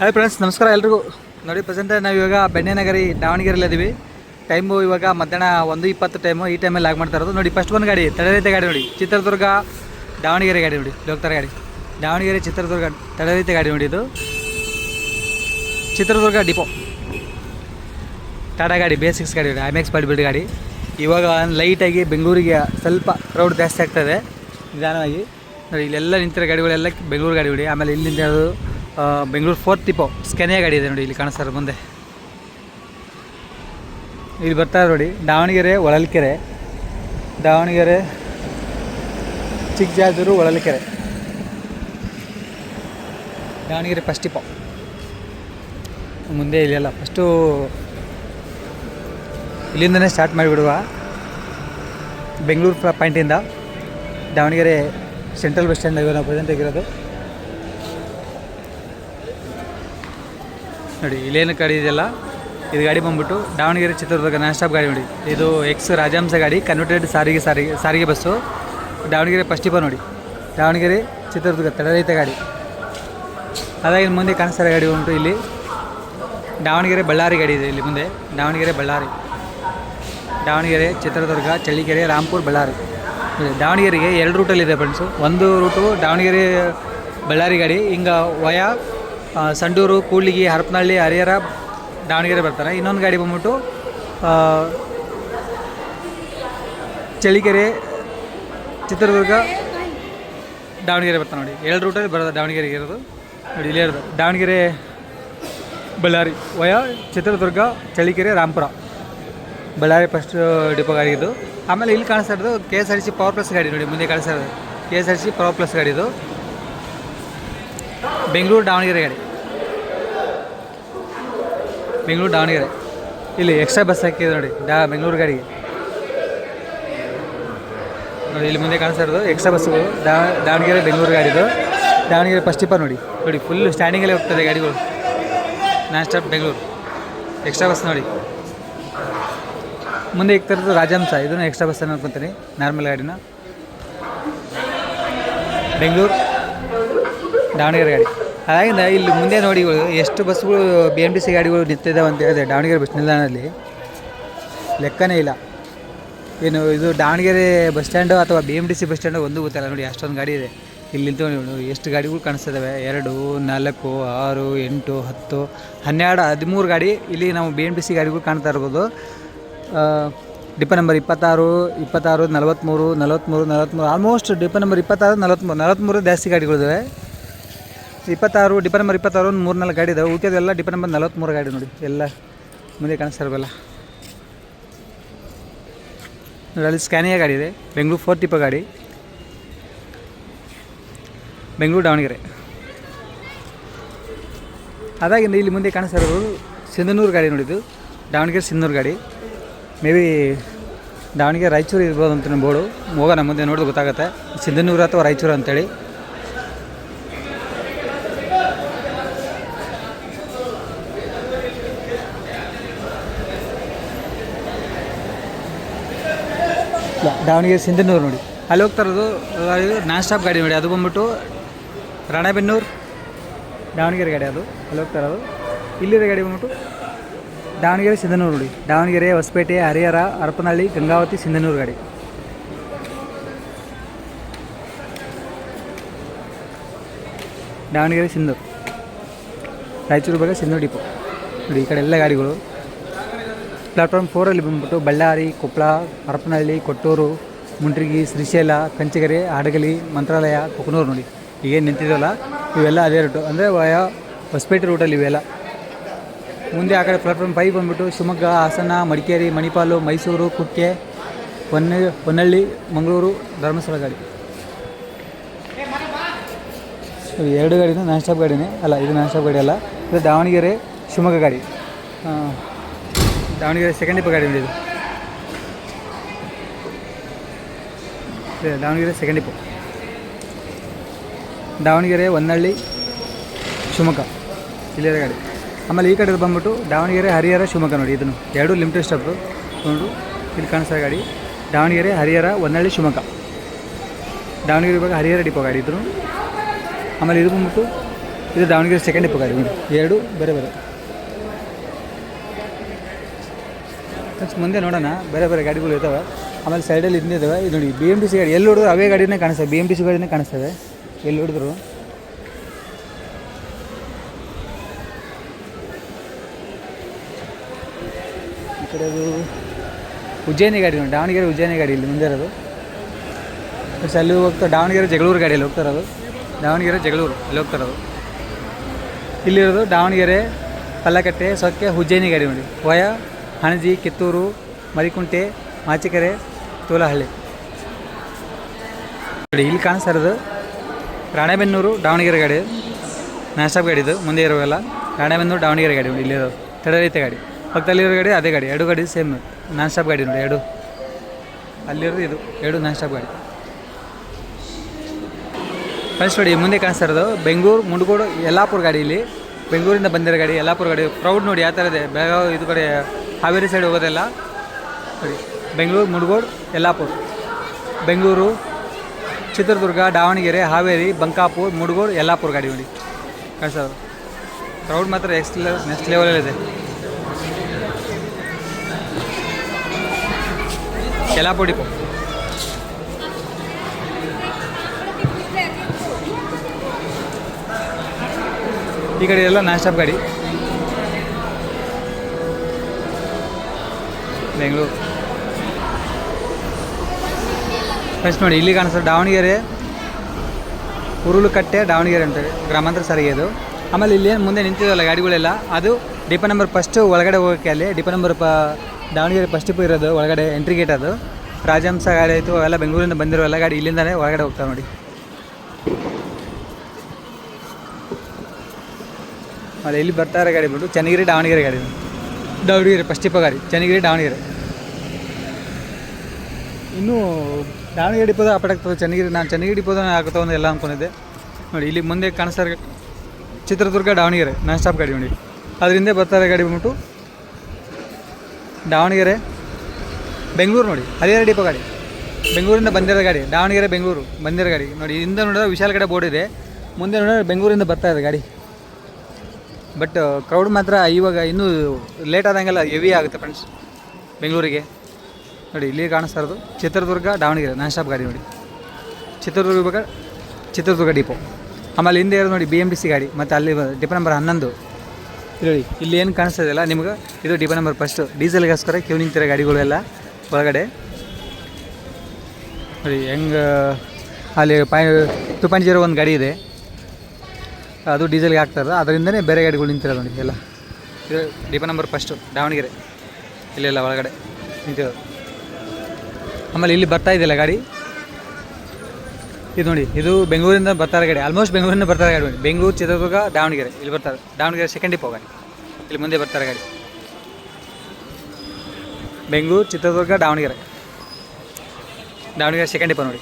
Hi friends ನಮಸ್ಕಾರ ಎಲ್ರಿಗೂ. ನೋಡಿ ಪ್ರೆಸೆಂಟ್ ನಾವು ಇವಾಗ ಬೆಣ್ಣೆನಗರಿ ನಗರಿ ಇದ್ದೀವಿ ಟೈಮು ಇವಾಗ ಮಧ್ಯಾಹ್ನ ಒಂದು ಇಪ್ಪತ್ತು ಟೈಮು ಈ ಟೈಮಲ್ಲಿ ಲಾಗ್ ಮಾಡ್ತಾ ಇರೋದು. ನೋಡಿ ಫಸ್ಟ್ ಒಂದು ಗಾಡಿ, ತಡರೈತೆ ಗಾಡಿ ನೋಡಿ. ಚಿತ್ರದುರ್ಗ, ದಾವಣಗೆರೆ ಗಾಡಿ ನೋಡಿ. ಹೋಗ್ತಾರೆ ಗಾಡಿ. ದಾವಣಗೆರೆ, ಚಿತ್ರದುರ್ಗ, ತಡರೈತೆ ಗಾಡಿ ನೋಡಿ ಇದು. ಚಿತ್ರದುರ್ಗ ಡಿಪೋ ಟಾಟಾ ಗಾಡಿ ಬೇಸಿಕ್ಸ್ ಗಾಡಿ ನೋಡಿ. ಐಮ್ಯಾಕ್ಸ್ ಬಿಲ್ಡ್ ಗಾಡಿ. ಇವಾಗ ಲೈಟಾಗಿ ಬೆಂಗಳೂರಿಗೆ ಸ್ವಲ್ಪ ಕ್ರೌಡ್ ಜಾಸ್ತಿ ಆಗ್ತದೆ ನಿಧಾನವಾಗಿ. ನೋಡಿ, ಇಲ್ಲೆಲ್ಲ ನಿಂತಿರೋ ಗಾಡಿಗಳೆಲ್ಲ ಬೆಂಗಳೂರು ಗಾಡಿ ನೋಡಿ. ಆಮೇಲೆ ಇಲ್ಲಿಂದ ಬೆಂಗಳೂರು ಫೋರ್ತ್ ಟಿಪೋ ಸ್ಕೆನಿಯಾ ಗಾಡಿ ಇದೆ ನೋಡಿ, ಇಲ್ಲಿ ಕಾಣಿಸ್ತಾರೆ ಮುಂದೆ. ಇಲ್ಲಿ ಬರ್ತಾರೆ ನೋಡಿ, ದಾವಣಗೆರೆ ಒಳಲ್ಕೆರೆ ದಾವಣಗೆರೆ, ಚಿಕ್ಕಜಾಜೂರು ಒಳಲ್ಕೆರೆ ದಾವಣಗೆರೆ ಫಸ್ಟ್ ಟಿಪೋ ಮುಂದೆ ಇಲ್ಲೆಲ್ಲ ಫಸ್ಟು ಇಲ್ಲಿಂದನೇ ಸ್ಟಾರ್ಟ್ ಮಾಡಿಬಿಡುವ Bengaluru ಪಾಯಿಂಟಿಂದ Davanagere central bus stand present ಆಗಿರೋದು. ನೋಡಿ, ಇಲ್ಲೇನು ಗಾಡಿ ಇದೆಯಲ್ಲ? ಇದು ಗಾಡಿ ಬಂದ್ಬಿಟ್ಟು ದಾವಣಗೆರೆ ಚಿತ್ರದುರ್ಗ ನಾನ್ ಸ್ಟಾಪ್ ಗಾಡಿ ನೋಡಿ. ಇದು ಎಕ್ಸ್ ರಾಜಹಂಸ ಗಾಡಿ ಕನ್ವರ್ಟೆಡ್ ಸಾರಿಗೆ ಸಾರಿಗೆ ಸಾರಿಗೆ ಬಸ್ಸು. ದಾವಣಗೆರೆ ಫಸ್ಟ್ ಇಪ್ಪ ನೋಡಿ. ದಾವಣಗೆರೆ ಚಿತ್ರದುರ್ಗ ತಡರಹಿತ ಗಾಡಿ. ಅದಾಗಿನ ಮುಂದೆ ಕಾಣಿಸ್ತಾರೆ ಗಾಡಿ ಉಂಟು ಇಲ್ಲಿ ದಾವಣಗೆರೆ ಬಳ್ಳಾರಿ ಗಾಡಿ ಇದೆ ಇಲ್ಲಿ ಮುಂದೆ. ದಾವಣಗೆರೆ ಬಳ್ಳಾರಿ. ದಾವಣಗೆರೆ ಚಿತ್ರದುರ್ಗ, ಚಳ್ಳಿಕೆರೆ, ರಾಮ್ಪುರ್, ಬಳ್ಳಾರಿ. ದಾವಣಗೆರೆಗೆ ಎರಡು ರೂಟಲ್ಲಿದೆ ಫ್ರೆಂಡ್ಸು ಒಂದು ರೂಟು ದಾವಣಗೆರೆ ಬಳ್ಳಾರಿ ಗಾಡಿ, ಹಿಂಗೆ ವಯ ಸಂಡೂರು, ಕೂಡ್ಲಿಗಿ, ಹರಪನಹಳ್ಳಿ, ಹರಿಹರ, ದಾವಣಗೆರೆ ಬರ್ತಾರೆ. ಇನ್ನೊಂದು ಗಾಡಿ ಬಂದ್ಬಿಟ್ಟು ಚಳ್ಳಿಕೆರೆ ಚಿತ್ರದುರ್ಗ, ದಾವಣಗೆರೆ ಬರ್ತಾರೆ ನೋಡಿ. ಎರಡು ರೂಟಲ್ಲಿ ಬರೋದು ದಾವಣಗೆರೆಗೆ ಇರೋದು. ನೋಡಿ, ಇಲ್ಲೇ ಇರೋದು. Davanagere, Ballari, via, Chitradurga Challakere Rampura. Ballari first depot ಗಾಡಿ ಇದು. ಆಮೇಲೆ ಇಲ್ಲಿ ಕಾಣಿಸ್ತಾ ಇರೋದು K S R C power plus ಗಾಡಿ ನೋಡಿ, ಮುಂದೆ ಕಾಣಿಸ್ತಾ ಇರೋದು. K S R C power plus ಗಾಡಿ ಇದು. ಬೆಂಗಳೂರು ದಾವಣಗೆರೆ ಗಾಡಿ. ಬೆಂಗಳೂರು ದಾವಣಗೆರೆ. ಇಲ್ಲಿ ಎಕ್ಸ್ಟ್ರಾ ಬಸ್ ಹಾಕಿದೆ ನೋಡಿ ಡಾ ಬೆಂಗಳೂರು ಗಾಡಿಗೆ. ನೋಡಿ, ಇಲ್ಲಿ ಮುಂದೆ ಕಾಣಿಸ್ತಾ ಇರೋದು ಎಕ್ಸ್ಟ್ರಾ ಬಸ್ಸುಗಳು ದಾ ದಾವಣಗೆರೆ ಬೆಂಗಳೂರು ಗಾಡಿದು. ದಾವಣಗೆರೆ ಫಸ್ಟ್ ಟಿಪ್ಪರ್ ನೋಡಿ. ನೋಡಿ ಫುಲ್ ಸ್ಟ್ಯಾಂಡಿಂಗಲ್ಲೇ ಹೋಗ್ತದೆ ಗಾಡಿಗಳು. Non stop Bengaluru. Extra bus ನೋಡಿ. ಮುಂದೆ ಇಕ್ತಾ ಇರೋದು ರಾಜಹಂಸ ಇದನ್ನು ಎಕ್ಸ್ಟ್ರಾ ಬಸ್ ಅನ್ಕೊಂತೀನಿ ನಾರ್ಮಲ್ ಗಾಡಿನ. ಬೆಂಗಳೂರು. ದಾವಣಗೆರೆ ಗಾಡಿ. ಹಾಗಾಗಿ ಇಲ್ಲಿ ಮುಂದೆ ನೋಡಿ ಎಷ್ಟು ಬಸ್ಗಳು ಬಿ ಎಂ ಟಿ ಸಿ ಗಾಡಿಗಳು ನಿಂತಿದ್ದಾವೆ ಅಂತ ಹೇಳಿದೆ ದಾವಣಗೆರೆ ಬಸ್ ನಿಲ್ದಾಣದಲ್ಲಿ ಲೆಕ್ಕನೇ ಇಲ್ಲ. ಏನು, ಇದು ದಾವಣಗೆರೆ ಬಸ್ ಸ್ಟ್ಯಾಂಡು ಅಥವಾ B M T C bus stand ಒಂದು ಗೊತ್ತಿಲ್ಲ. ನೋಡಿ, ಅಷ್ಟೊಂದು ಗಾಡಿ ಇದೆ. ಇಲ್ಲಿ ನಿಂತು ನೋಡಿ ಎಷ್ಟು ಗಾಡಿಗಳು ಕಾಣಿಸ್ತಿದ್ದಾವೆ ಎರಡು, ನಾಲ್ಕು, ಆರು, ಎಂಟು, ಹತ್ತು, ಹನ್ನೆರಡು, ಹದಿಮೂರು ಗಾಡಿ ಇಲ್ಲಿ ನಾವು ಬಿ ಎಂ ಟಿ ಸಿ ಗಾಡಿಗಳು ಕಾಣ್ತಾ ಇರ್ಬೋದು. ಡಿಪ ನಂಬರ್ ಇಪ್ಪತ್ತಾರು ಇಪ್ಪತ್ತಾರು ನಲವತ್ತ್ಮೂರು ನಲವತ್ತ್ಮೂರು ನಲವತ್ತ್ಮೂರು ಆಲ್ಮೋಸ್ಟ್ ಡಿಪ ನಂಬರ್ ಇಪ್ಪತ್ತಾರು ನಲವತ್ತ್ಮೂರು ನಲವತ್ತ್ಮೂರು ಜಾಸ್ತಿ ಗಾಡಿಗಳಿದ್ದಾವೆ ಇಪ್ಪತ್ತಾರು ಡಿಪ ನಂಬರ್ ಇಪ್ಪತ್ತಾರು ಒಂದು ಮೂರು ನಾಲ್ಕು ಗಾಡಿ ಇದಾವೆ. ಉಳಿಕೆದೆಲ್ಲ ಡಿಪ ನಂಬರ್ ನಲವತ್ತ್ಮೂರು ಗಾಡಿ ನೋಡಿ. ಎಲ್ಲ ಮುಂದೆ ಕಾಣಿಸ್ತಾ ಇರಬಲ್ಲ ನೋಡಿ, ಅಲ್ಲಿ ಸ್ಕ್ಯಾನಿಯ ಗಾಡಿ ಇದೆ. ಬೆಂಗಳೂರು ಫೋರ್ ಟಿಪ ಗಾಡಿ. ಬೆಂಗಳೂರು ದಾವಣಗೆರೆ. ಅದಾಗಿಂದ ಇಲ್ಲಿ ಮುಂದೆ ಕಾಣಿಸ್ತಾ ಇರೋದು ಸಿಂಧನೂರು ಗಾಡಿ ನೋಡಿದ್ದು. ದಾವಣಗೆರೆ ಸಿಂಧನೂರು ಗಾಡಿ. ಮೇ ಬಿ ದಾವಣಗೆರೆ ರಾಯಚೂರು ಇರ್ಬೋದು ಅಂತ ಬೋರ್ಡು. ಹೋಗೋಣ ಮುಂದೆ ನೋಡಿದ್ರೆ ಗೊತ್ತಾಗುತ್ತೆ. ಸಿಂಧನೂರು ಅಥವಾ ರಾಯಚೂರು ಅಂತೇಳಿ. ದಾವಣಗೆರೆ ಸಿಂಧನೂರು ನೋಡಿ. ಅಲ್ಲಿ ಹೋಗ್ತಾ ಇರೋದು ನಾನ್ ಸ್ಟಾಪ್ ಗಾಡಿ ನೋಡಿ, ಅದು ಬಂದ್ಬಿಟ್ಟು ರಾಣೆಬೆನ್ನೂರು, ದಾವಣಗೆರೆ ಗಾಡಿ ಅದು. ಅಲ್ಲಿ ಹೋಗ್ತಾ ಇರೋದು. ಇಲ್ಲಿರೋ ಗಾಡಿ ಬಂದ್ಬಿಟ್ಟು ದಾವಣಗೆರೆ ಸಿಂಧನೂರು ನೋಡಿ. ದಾವಣಗೆರೆ, ಹೊಸಪೇಟೆ, ಹರಿಹರ, ಹರಪನಹಳ್ಳಿ, ಗಂಗಾವತಿ, ಸಿಂಧನೂರು ಗಾಡಿ. ದಾವಣಗೆರೆ ಸಿಂಧೂರು ರಾಯಚೂರು ಬಗ್ಗೆ ಸಿಂಧೂರು ಡಿಪೋ. ನೋಡಿ, ಈ ಕಡೆ ಎಲ್ಲ ಗಾಡಿಗಳು. ಪ್ಲಾಟ್ಫಾರ್ಮ್ ಫೋರಲ್ಲಿ ಬಂದ್ಬಿಟ್ಟು ಬಳ್ಳಾರಿ ಕೊಪ್ಪಳ ಹರಪನಹಳ್ಳಿ, ಕೊಟ್ಟೂರು, ಮುಂಡ್ರಿಗಿ ಶ್ರೀಶೈಲ ಕಂಚಿಗೆರೆ ಆಡಗಲಿ ಮಂತ್ರಾಲಯ ಕೊಕ್ಕನೂರು ನೋಡಿ. ಈಗೇನು ನಿಂತಿದೆಯಲ್ಲ ಇವೆಲ್ಲ ಅದೇ ರೂಟು ಅಂದರೆ ವಯ ಹೊಸಪೇಟೆ ರೂಟಲ್ಲಿ ಇವೆಲ್ಲ. ಮುಂದೆ ಆ ಕಡೆ ಪ್ಲಾಟ್ಫಾರ್ಮ್ ಫೈವ್ ಬಂದ್ಬಿಟ್ಟು ಶಿವಮೊಗ್ಗ, ಹಾಸನ, ಮಡಿಕೇರಿ, ಮಣಿಪಾಲು, ಮೈಸೂರು, ಕುಕ್ಕೆ ಹೊನ್ನ ಹೊನ್ನಳ್ಳಿ ಮಂಗಳೂರು, ಧರ್ಮಸ್ಥಳ ಗಾಡಿ. ಎರಡು ಗಾಡಿನೂ ನಾನ್ ಸ್ಟಾಪ್ ಗಾಡಿನೇ. ಅಲ್ಲ, ಇದು ನಾನ್ ಸ್ಟಾಪ್ ಗಾಡಿ ಅಲ್ಲ. ಇದು ದಾವಣಗೆರೆ, ಶಿವಮೊಗ್ಗ ಗಾಡಿ. ದಾವಣಗೆರೆ ಸೆಕೆಂಡ್ ಇಪ್ಪ ಗಾಡಿ ಇದು, ದಾವಣಗೆರೆ ಸೆಕೆಂಡ್ ಇಪ್ಪ ದಾವಣಗೆರೆ ಹೊನ್ನಳ್ಳಿ ಶಿವಮೊಗ್ಗ, ಇಲ್ಲಿರೋ ಗಾಡಿ. ಆಮೇಲೆ ಈ ಕಡೆ ಬಂದ್ಬಿಟ್ಟು ದಾವಣಗೆರೆ, ಹರಿಹರ, ಶಿವಮೊಗ್ಗ ನೋಡಿ, ಇದನ್ನು ಎರಡು ಲಿಮಿಟೆಡ್ ಸ್ಟಾಪ್ ನೋಡು ಇಲ್ಲಿ ಕಾಣಿಸ್ತಾ ಗಾಡಿ. ದಾವಣಗೆರೆ, ಹರಿಹರ ಹೊನ್ನಳ್ಳಿ ಶಿವಮೊಗ್ಗ. ದಾವಣಗೆರೆ ಇವಾಗ ಹರಿಹರ ಡಿಪೋ ಗಾಡಿ ಇದ್ರು. ಆಮೇಲೆ ಇದು ಬಂದ್ಬಿಟ್ಟು, ಇದು ದಾವಣಗೆರೆ ಸೆಕೆಂಡ್ ಡಿಪೋ ಗಾಡಿ ನೋಡಿ. ಎರಡು, ಬೇರೆ ಬೇರೆ. ಫ್ರೆಂಡ್ಸ್ ಮುಂದೆ ನೋಡೋಣ. ಬೇರೆ ಬೇರೆ ಗಾಡಿಗಳು ಇದ್ದಾವೆ ಆಮೇಲೆ ಸೈಡಲ್ಲಿ ಹಿಂದಿದ್ದಾವೆ ಇದು ನೋಡಿ ಬಿ ಎಂ ಟಿ ಸಿ ಗಾಡಿ. ಎಲ್ಲಿ ಹೊಡೆದ್ರು ಅವೇ ಗಾಡಿನೇ ಕಾಣಿಸ್ತವೆ ಬಿ ಎಂ ಟಿ ಸಿ ಗಾಡಿನೇ ಕಾಣಿಸ್ತವೆ ಎಲ್ಲಿ ಹೊಡೆದ್ರು. ಈ ಕಡೆ ಅದು ಉಜ್ಜಯಿನಿ ಗಾಡಿ ನೋಡಿ. ದಾವಣಗೆರೆ ಉಜ್ಜಯಿನಿ ಗಾಡಿ ಇಲ್ಲಿ ಮುಂದೆ ಇರೋದು. ಅಲ್ಲಿ ಹೋಗ್ತಾ ದಾವಣಗೆರೆ ಜಗಳೂರು ಗಾಡಿಯಲ್ಲಿ ಹೋಗ್ತಾ ಇರೋದು. ದಾವಣಗೆರೆ ಜಗಳೂರು, ಅಲ್ಲಿ ಹೋಗ್ತಾ ಇರೋದು. ಇಲ್ಲಿರೋದು ದಾವಣಗೆರೆ, ಪಲ್ಲಕಟ್ಟೆ, ಸೊಕ್ಕೆ, ಉಜ್ಜಯಿನಿ ಗಾಡಿ ನೋಡಿ. ವಯ ಹಣಜಿ ಕಿತ್ತೂರು, ಮರಿಕುಂಟೆ, ಮಾಚಿಕೆರೆ, ತೋಲಹಳ್ಳಿ. ಇಲ್ಲಿ ಕಾಣಿಸ್ತಾ ಇರೋದು ರಾಣೆಬೆನ್ನೂರು ದಾವಣಗೆರೆ ಗಾಡಿ. ನಾಸ್ಟಾಪ್ ಗಾಡಿ ಇದು, ಮುಂದೆ ಇರೋವೆಲ್ಲ. ರಾಣೆಬೆನ್ನೂರು ದಾವಣಗೆರೆ ಗಾಡಿ ಇಲ್ಲಿರೋದು ಇಲ್ಲಿರೋ ತಡರೀತಿ ಗಾಡಿ. ಪಕ್ಕದಲ್ಲಿರೋ ಗಾಡಿ, ಅದೇ ಗಾಡಿ. ಎರಡು ಗಾಡಿ ಸೇಮ್. ನಾನ್ ಸ್ಟಾಪ್ ಗಾಡಿ ನೋಡಿ ಎರಡು. ಅಲ್ಲಿರೋದು ಇದು, ಎರಡು ನಾನ್ ಸ್ಟಾಪ್ ಗಾಡಿ. ಫಸ್ಟ್ ನೋಡಿ, ಮುಂದೆ ಕಾಣಿಸ್ತಾ ಇರೋದು ಬೆಂಗಳೂರು, ಮುಂಡಗೋಡು, ಯಲ್ಲಾಪುರ ಗಾಡಿ ಇಲ್ಲಿ. ಬೆಂಗಳೂರಿಂದ ಬಂದಿರೋ ಗಾಡಿ, ಯಲ್ಲಾಪುರ ಗಾಡಿ. ಪ್ರೌಡ್ ನೋಡಿ ಯಾವ ಥರ ಇದೆ. ಬೆಳಗಾವಿ, ಇದು ಕಡೆ ಹಾವೇರಿ ಸೈಡ್ ಹೋಗೋದೆಲ್ಲ? ಸರಿ. ಬೆಂಗಳೂರು, ಮುಡಗೋಡು, ಯಲ್ಲಾಪುರ. ಬೆಂಗಳೂರು, ಚಿತ್ರದುರ್ಗ, ದಾವಣಗೆರೆ, ಹಾವೇರಿ, ಬಂಕಾಪುರ್, ಮುಡಗೋಡು, ಯಲ್ಲಾಪುರ ಗಾಡಿ ನೋಡಿ. ಕಳಿಸೋದು ಕ್ರೌಡ್ ಮಾತ್ರ ನೆಕ್ಸ್ಟ್ ನೆಕ್ಸ್ಟ್ ಲೆವೆಲಲ್ಲಿದೆ ಯಲ್ಲಾಪುರ ಡಿಪೋ ಈ ಕಡೆ ಎಲ್ಲ ನಾನ್ ಗಾಡಿ. ಬೆಂಗಳೂರು. ಫಸ್ಟ್ ನೋಡಿ, ಇಲ್ಲಿ ಕಾಣಿಸ್ತದೆ ದಾವಣಗೆರೆ, ಉರುಳುಕಟ್ಟೆ, ದಾವಣಗೆರೆ ಅಂತೇಳಿ ಗ್ರಾಮಾಂತರ ಸಾರಿಗೆ ಅದು. ಆಮೇಲೆ ಇಲ್ಲಿ ಏನು ಮುಂದೆ ನಿಂತಿದಲ್ಲ ಗಾಡಿಗಳೆಲ್ಲ, ಅದು ಡಿಪೋ ನಂಬರ್ ಫಸ್ಟು ಒಳಗಡೆ ಹೋಗೋಕ್ಕೆ ಅಲ್ಲಿ ಡಿಪೋ ನಂಬರ್ ಪ, ದಾವಣಗೆರೆ ಫಸ್ಟ್ ಇರೋದು, ಒಳಗಡೆ ಎಂಟ್ರಿ ಗೇಟ್ ಅದು. ರಾಜಹಂಸ ಗಾಡಿ ಆಯಿತು, ಅವೆಲ್ಲ ಬೆಂಗಳೂರಿಂದ ಬಂದಿರೋ ಎಲ್ಲ ಗಾಡಿ ಇಲ್ಲಿಂದಲೇ ಒಳಗಡೆ ಹೋಗ್ತಾವೆ ನೋಡಿ. ಆಮೇಲೆ ಇಲ್ಲಿ ಬರ್ತಾರೆ ಗಾಡಿ ಬಿಟ್ಟು ಚನ್ನಗಿರಿ, ದಾವಣಗೆರೆ ಗಾಡಿ ಡಿಪೋ ಗಾಡಿ ಚನ್ನಗಿರಿ, ದಾವಣಗೆರೆ. ಇನ್ನೂ ದಾವಣಗೆರೆ ಡಿಪೋದ ಅಪಡಾಗ್ತದೆ ಚನ್ನಗಿರಿ, ನಾನು ಚನ್ನಗಿರಿ ಡಿಪೋದ ಆಗ್ತಾವ ಎಲ್ಲ ಅಂದ್ಕೊಂಡಿದ್ದೆ ನೋಡಿ, ಇಲ್ಲಿ ಮುಂದೆ ಕಾಣಿಸ್ತಾ ಇರೋ ಚಿತ್ರದುರ್ಗ, ದಾವಣಗೆರೆ, ನಾನ್ ಸ್ಟಾಪ್ ಗಾಡಿ ನೋಡಿ. ಅದರಿಂದ ಬರ್ತಾರೆ ಗಾಡಿ ಬಂದ್ಬಿಟ್ಟು ದಾವಣಗೆರೆ, ಬೆಂಗಳೂರು ನೋಡಿ. ಹರಿಹರ ಡಿಪೋ ಗಾಡಿ. ಬೆಂಗಳೂರಿಂದ ಬಂದಿರೋ ಗಾಡಿ, ದಾವಣಗೆರೆ, ಬೆಂಗಳೂರು ಬಂದಿರೋ ಗಾಡಿ. ನೋಡಿ, ಹಿಂದೆ ನೋಡಿದ್ರೆ ವಿಶಾಲ ಕಡೆ ಬೋರ್ಡ್ ಇದೆ. ಮುಂದೆ ನೋಡಿದ್ರೆ ಬೆಂಗಳೂರಿಂದ ಬರ್ತಾ ಇದೆ ಗಾಡಿ. ಬಟ್ ಕ್ರೌಡ್ ಮಾತ್ರ ಇವಾಗ ಇನ್ನೂ ಲೇಟ್ ಆದಂಗೆಲ್ಲ ಹೆವಿ ಆಗುತ್ತೆ ಫ್ರೆಂಡ್ಸ್ ಬೆಂಗಳೂರಿಗೆ. ನೋಡಿ, ಇಲ್ಲಿ ಕಾಣಿಸ್ತಾ ಇರೋದು ಚಿತ್ರದುರ್ಗ, ದಾವಣಗೆರೆ. ನಾನ್ ಸ್ಟಾಪ್ ಗಾಡಿ ನೋಡಿ. ಚಿತ್ರದುರ್ಗ ಇವಾಗ ಚಿತ್ರದುರ್ಗ ಡಿಪೋ ಆಮೇಲೆ ಹಿಂದೆ ಇರೋದು ನೋಡಿ ಬಿ ಎಂ ಟಿ ಸಿ ಗಾಡಿ, ಮತ್ತು ಅಲ್ಲಿ ಡಿಪೋ ನಂಬರ್ ಹನ್ನೊಂದು. ನೋಡಿ, ಇಲ್ಲಿ ಏನು ಕಾಣಿಸ್ತಾ ಇದೆಯಲ್ಲ ನಿಮ್ಗೆ? ಇದು ಡಿಪೋ ನಂಬರ್ ಫಸ್ಟು ಡೀಸೆಲ್ಗೋಸ್ಕರ ಕ್ಯೂ ನಿಂತಿರೋ ಗಾಡಿಗಳೆಲ್ಲ ಒಳಗಡೆ. ನೋಡಿ, ಹೆಂಗೆ, ಅಲ್ಲಿ ಪೈ ಟು ಪಾಯಿಂಟ್ ಜೀರೋ ಒಂದು ಗಾಡಿ ಇದೆ. ಅದು ಡೀಸೆಲ್ಗೆ ಹಾಕ್ತಾರೆ ಅದರಿಂದನೇ ಬೇರೆ ಗಾಡಿಗಳು ನಿಂತಿರೋದು ನೋಡಿ ಎಲ್ಲ. ಇದು ಡಿಪ ನಂಬರ್ ಫಸ್ಟು ದಾವಣಗೆರೆ. ಇಲ್ಲೆಲ್ಲ ಒಳಗಡೆ ನಿಂತಿರೋದು. ಆಮೇಲೆ ಇಲ್ಲಿ ಬರ್ತಾ ಇದೆಯಲ್ಲ ಗಾಡಿ? ಇದು ನೋಡಿ, ಇದು ಬೆಂಗಳೂರಿಂದ ಬರ್ತಾರೆ ಗಾಡಿ. ಆಲ್ಮೋಸ್ಟ್ ಬೆಂಗಳೂರಿಂದ ಬರ್ತಾರೆ ಗಾಡಿ ನೋಡಿ. ಬೆಂಗಳೂರು, ಚಿತ್ರದುರ್ಗ, ದಾವಣಗೆರೆ. ಇಲ್ಲಿ ಬರ್ತಾರೆ ದಾವಣಗೆರೆ ಸೆಕೆಂಡ್ ಡಿಪೋ ಗಾಡಿ. ಇಲ್ಲಿ ಮುಂದೆ ಬರ್ತಾರೆ ಗಾಡಿ. ಬೆಂಗಳೂರು, ಚಿತ್ರದುರ್ಗ, ದಾವಣಗೆರೆ. ದಾವಣಗೆರೆ ಸೆಕೆಂಡ್ ಡಿಪೋ ನೋಡಿ.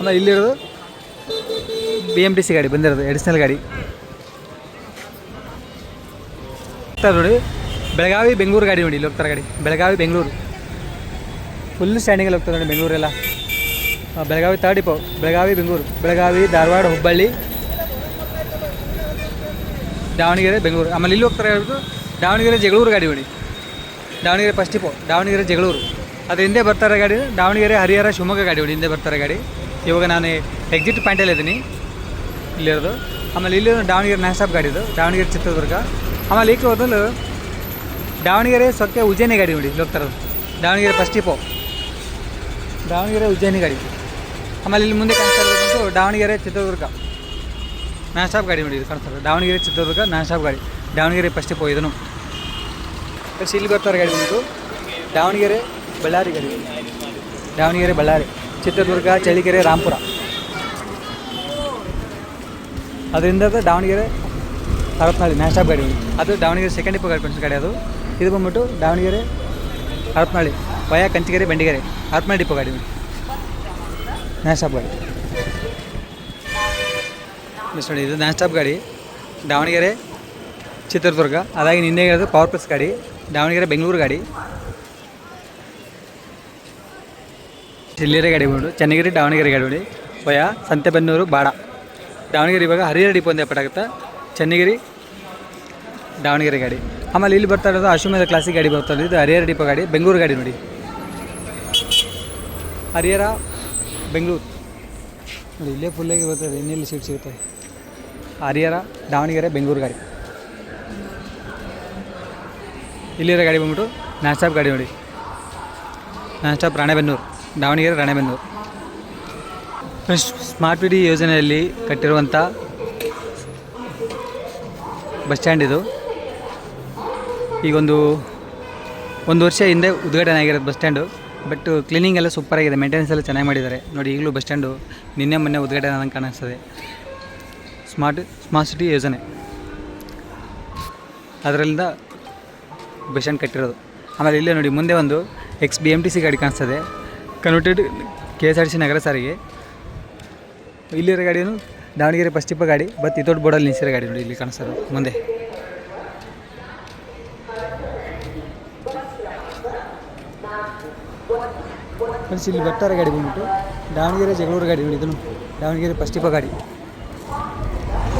ಆಮೇಲೆ ಇಲ್ಲಿರೋದು? ಬಿ ಎಂ ಟಿ ಸಿ ಗಾಡಿ, ಬಂದಿರೋದು ಎಡಿಷನಲ್ ಗಾಡಿ. ನೋಡಿ, ಬೆಳಗಾವಿ, ಬೆಂಗಳೂರು ಗಾಡಿ ನೋಡಿ, ಇಲ್ಲಿ ಹೋಗ್ತಾರೆ ಗಾಡಿ. ಬೆಳಗಾವಿ, ಬೆಂಗಳೂರು. ಫುಲ್ ಸ್ಟ್ಯಾಂಡಿಂಗಲ್ಲಿ ಹೋಗ್ತಾರೆ ನೋಡಿ ಬೆಂಗಳೂರೆಲ್ಲ. Belagavi third depot Belagavi, Bengaluru. Belagavi, Dharwad, Hubballi, Davanagere, Bengaluru. ಆಮೇಲೆ ಇಲ್ಲಿ ಹೋಗ್ತಾರೆ ಹೇಳ್ಬಿಟ್ಟು ದಾವಣಗೆರೆ, ಜಗಳೂರು ಗಾಡಿ ನೋಡಿ. Davanagere first depot Davanagere, Jagalur. ಅದು ಹಿಂದೆ ಬರ್ತಾರೆ ಗಾಡಿ, ದಾವಣಗೆರೆ, ಹರಿಹರ, ಶಿವಮೊಗ್ಗ ಗಾಡಿ ನೋಡಿ, ಹಿಂದೆ ಬರ್ತಾರೆ ಗಾಡಿ. ಇವಾಗ ನಾನು ಎಕ್ಸಿಟ್ ಪಾಯಿಂಟಲ್ಲಿ ಇದ್ದೀನಿ. ಇಲ್ಲಿರೋದು. ಆಮೇಲೆ ಇಲ್ಲಿ ದಾವಣಗೆರೆ ನ್ಯಾಸ್ಟಾಪ್ ಗಾಡಿ ಇದು, ದಾವಣಗೆರೆ ಚಿತ್ರದುರ್ಗ. ಆಮೇಲೆ ಈಕೆ ಹೋದಲು ದಾವಣಗೆರೆ ಸೊಕ್ಕೆ ಉಜ್ಜಯಿನಿ ಗಾಡಿ ನೋಡಿ, ಇಲ್ಲಿ ಹೋಗ್ತಾರದು ದಾವಣಗೆರೆ ಫಸ್ಟ್ ಟಿಪೋ ದಾವಣಗೆರೆ ಉಜ್ಜಯಿನಿ ಗಾಡಿ. ಆಮೇಲೆ ಇಲ್ಲಿ ಮುಂದೆ ಕಾಣಿಸ್ತಾ ಇರೋದು ದಾವಣಗೆರೆ ಚಿತ್ರದುರ್ಗ. ನಾನ್ ಗಾಡಿ ನೋಡಿ ಇದು ಕಾಣಿಸ್ತಾರೆ ದಾವಣಗೆರೆ ಚಿತ್ರದುರ್ಗ ನಾನ್ ಗಾಡಿ. ದಾವಣಗೆರೆ ಫಸ್ಟ್ ಇದನು ಇದನ್ನು. ನೆಕ್ಸ್ಟ್ ಇಲ್ಲಿ ಬರ್ತಾರೆ ಗಾಡಿ ಬಂದು. ದಾವಣಗೆರೆ ಬಳ್ಳಾರಿ ಗಾಡಿ. ದಾವಣಗೆರೆ ಬಳ್ಳಾರಿ. ಚಿತ್ರದುರ್ಗ ಚಳಿಕೆರೆ ರಾಂಪುರ. ಅದರಿಂದ ದಾವಣಗೆರೆ ನಾನ್ ಸ್ಟಾಪ್ ಗಾಡಿ ಅದು ದಾವಣಗೆರೆ ಸೆಕೆಂಡ್ ಇಪ್ಪ ಗಾಡಿ ಗಾಡಿ ಅದು. ಇದು ಬಂದ್ಬಿಟ್ಟು ದಾವಣಗೆರೆ ಹರಪನಹಳ್ಳಿ, ವಯ ಕಂಚಿಗೆರೆ, ಬೆಂಡಿಗೆರೆ ಹರಪನಹಳ್ಳಿ ಡಿಪೋ ಗಾಡಿ ಸ್ಟಾಪ್ ಗಾಡಿ. ಮಿಸ್ ನೋಡಿ ಇದು ನಾನ್ ಸ್ಟಾಪ್ ಗಾಡಿ. ದಾವಣಗೆರೆ, ಚಿತ್ರದುರ್ಗ, ಅದಾಗಿ ನಿನ್ನೆ ಇರೋದು ಪವರ್ ಪ್ಲಸ್ ಗಾಡಿ. ದಾವಣಗೆರೆ, ಬೆಂಗಳೂರು ಗಾಡಿ. ಚಿಲ್ಲಿರೆ ಗಾಡಿ ಬಂದು ಚನ್ನಗಿರಿ, ದಾವಣಗೆರೆ ಗಾಡಿ ನೋಡಿ ವಯಾ, ಸಂತೆಬೆನ್ನೂರು, ಬಾಡ. ದಾವಣಗೆರೆ ಇವಾಗ ಹರಿಹರ ಡಿಪೋ ಅಂತ ಆಗುತ್ತೆ. ಚನ್ನಗಿರಿ, ದಾವಣಗೆರೆ ಗಾಡಿ. ಆಮೇಲೆ ಇಲ್ಲಿ ಬರ್ತಾ ಇರೋದು ಅಶ್ವಮೇಧ ಕ್ಲಾಸಿಕ್ ಗಾಡಿ ಬರ್ತಾ ಇರೋದು. ಇದು ಹರಿಹರ ಡಿಪೋ ಗಾಡಿ. ಬೆಂಗಳೂರು ಗಾಡಿ ನೋಡಿ. ಹರಿಹರ, ಬೆಂಗಳೂರು. ನೋಡಿ, ಇಲ್ಲೇ ಫುಲ್ಲಾಗಿ ಬರ್ತದೆ ಇನ್ನೆಲ್ಲಿ ಸೀಟ್ ಸಿಗುತ್ತೆ? ಹರಿಹರ, ದಾವಣಗೆರೆ, ಬೆಂಗಳೂರು ಗಾಡಿ. ಇಲ್ಲಿರೋ ಗಾಡಿ ಬಂದ್ಬಿಟ್ಟು ನಾನ್ ಸ್ಟಾಪ್ ಗಾಡಿ ನೋಡಿ. Non stop Ranebennur. Davanagere, Ranebennur. Friends smart VD ಯೋಜನೆಯಲ್ಲಿ ಕಟ್ಟಿರುವಂಥ ಬಸ್ ಸ್ಟ್ಯಾಂಡ್ ಇದು. ಈಗೊಂದು ಒಂದು ವರ್ಷ ಹಿಂದೆ ಉದ್ಘಾಟನೆ ಆಗಿರೋದು ಬಸ್ ಸ್ಟ್ಯಾಂಡು. ಬಟ್ ಕ್ಲೀನಿಂಗ್ ಎಲ್ಲ ಸೂಪರಾಗಿದೆ ಮೇಂಟೆನೆನ್ಸ್ ಎಲ್ಲ ಚೆನ್ನಾಗಿ ಮಾಡಿದ್ದಾರೆ. ನೋಡಿ, ಈಗಲೂ ಬಸ್ ಸ್ಟ್ಯಾಂಡು ನಿನ್ನೆ ಮೊನ್ನೆ ಉದ್ಘಾಟನೆ ಆದಂಗೆ ಕಾಣಿಸ್ತದೆ. ಸ್ಮಾರ್ಟ್ ಸ್ಮಾರ್ಟ್ ಸಿಟಿ ಯೋಜನೆ. ಅದರಿಂದ ಬಸ್ ಸ್ಟ್ಯಾಂಡ್ ಕಟ್ಟಿರೋದು. ಆಮೇಲೆ ಇಲ್ಲೇ ನೋಡಿ, ಮುಂದೆ ಒಂದು X B M T C ಗಾಡಿ ಕಾಣಿಸ್ತದೆ. Converted K S R T C ನಗರ ಸಾರಿಗೆ. ಇಲ್ಲಿರೋ ಗಾಡಿನು ದಾವಣಗೆರೆ ಪಶ್ಚಿಮ ಗಾಡಿ ಬಟ್ ದೊಡ್ಡ ಬೋರ್ಡಲ್ಲಿ ನಿಲ್ಸಿರೋ ಗಾಡಿ ನೋಡಿ ಇಲ್ಲಿ ಕಾಣಿಸೋದು ಮುಂದೆ. ಫ್ರೆಂಡ್ಸ್ ಇಲ್ಲಿ ಬರ್ತಾರೆ ಗಾಡಿ ಬಂದ್ಬಿಟ್ಟು ದಾವಣಗೆರೆ, ಜಗಳೂರು ಗಾಡಿ ನೋಡಿ ಇದನ್ನು. ದಾವಣಗೆರೆ ಪಶ್ಚಿಮ ಗಾಡಿ.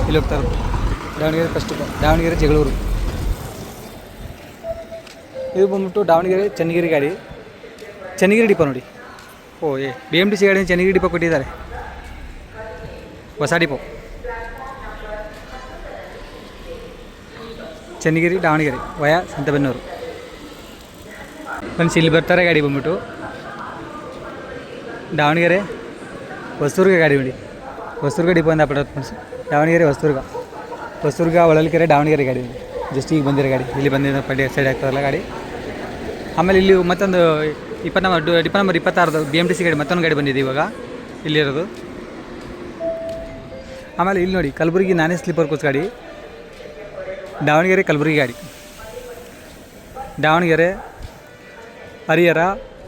ಇಲ್ಲಿ ಹೋಗ್ತಾರೆ ದಾವಣಗೆರೆ ಪಶ್ಚಿಮ ದಾವಣಗೆರೆ, ಜಗಳೂರು. ಇದು ಬಂದ್ಬಿಟ್ಟು ದಾವಣಗೆರೆ, ಚನ್ನಗಿರಿ ಗಾಡಿ. ಚನ್ನಗಿರಿ ಡಿಪ್ಪ ನೋಡಿ. ಓ, ಏ ಬಿ ಎಂ ಟಿ ಸಿ ಗಾಡಿ ಚನ್ನಗಿರಿ ಡಿಪ್ಪ ಕೊಟ್ಟಿದ್ದಾರೆ. ಹೊಸ depot Channagiri, Davanagere, via, Santhebennur. Friends ಇಲ್ಲಿ ಬರ್ತಾರೆ ಗಾಡಿ ಬಂದ್ಬಿಟ್ಟು. ದಾವಣಗೆರೆ ಹೊಸೂರ್ಗ ಗಾಡಿ ಬಿಡಿ ಹೊಸೂರ್ಗ ಡಿಪೋ ಅಂತ ಪಡೋದು ಫ್ರೆಂಡ್ಸ್ ದಾವಣಗೆರೆ ಹೊಸೂರ್ಗ ಹೊಸದುರ್ಗ, ಹೊಳಲ್ಕೆರೆ, ದಾವಣಗೆರೆ ಗಾಡಿ ಬಿಡಿ ಜಸ್ಟ್ ಈಗ ಬಂದಿರೋ ಗಾಡಿ. ಇಲ್ಲಿ ಬಂದಿರೋ ಪಡ್ಡಿ ಸೈಡ್ ಆಗ್ತದಲ್ಲ ಗಾಡಿ. ಆಮೇಲೆ ಇಲ್ಲಿ ಮತ್ತೊಂದು ಇಪ್ಪತ್ತು ನಂಬರ್ ನಂಬರ್ ಇಪ್ಪತ್ತಾರದು ಬಿ ಎಂ ಟಿ ಸಿ ಗಾಡಿ ಮತ್ತೊಂದು ಗಾಡಿ ಬಂದಿದೆ ಇವಾಗ. ಇಲ್ಲಿರೋದು. ಆಮೇಲೆ ಇಲ್ಲಿ ನೋಡಿ, ಕಲಬುರಗಿ ನಾನೇ ಸ್ಲೀಪರ್ ಕೋಚ್ ಗಾಡಿ. ದಾವಣಗೆರೆ ಕಲಬುರಗಿ ಗಾಡಿ. ದಾವಣಗೆರೆ, ಹರಿಹರ,